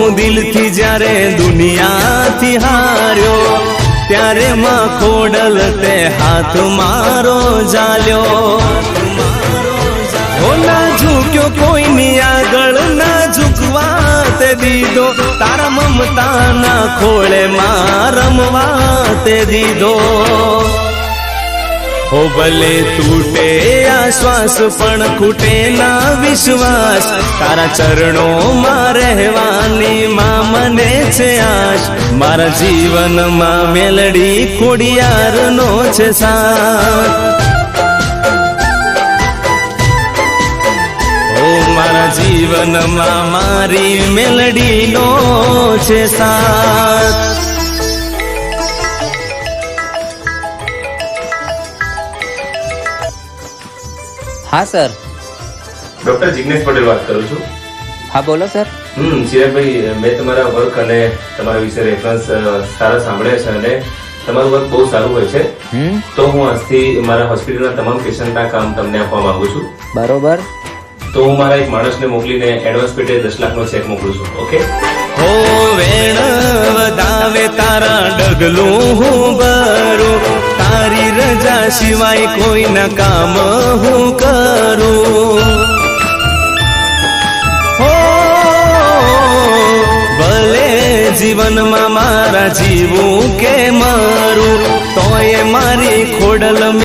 હું દિલથી જ્યારે દુનિયાથી હાર્યો, ત્યારે માં ખોડલ તે હાથ મારો જાલ્યો ના ઝૂક્યો, કોઈની આગળ ના ઝૂકવા તે દીધો, તારા મમતાના ખોળે માં રમવા તે દીધો. હો ભલે તૂટે આ શ્વાસ પણ ખૂટે ના વિશ્વાસ. તારા ચરણોમાં રહેવાની માં મને છે આશ. મારા જીવનમાં મેલડી ખોડિયારનો છે સાથ. મારા જીવનમાં મારી મેલડીનો છે સાથ. હા સર ડોક્ટર જિગ્નેશ પટેલ વાત કરું છું. હા બોલો સર હમ ચિરાગભાઈ મેં તમારા વર્ક અને તમારા વિશે રેફરન્સ સારા સાંભળ્યા છે અને તમારું વર્ક બહુ સારું હોય છે. હમ. તો હું આજથી મારા હોસ્પિટલના તમામ પેશન્ટના કામ તમને આપવા માંગુ છું. બરોબર. તો હું મારા એક માણસને મોકલીને એડવાન્સ પેટે દસ લાખનો ચેક મોકલું છું ઓકે? હો વેણ વધાવે તારા ડગલું હું ભરું. તારી રજા સિવાય કોઈના કામ હું કરું. હો, ભલે જીવનમાં મારા જીવું કે મારું, તોય મારી ખોડલ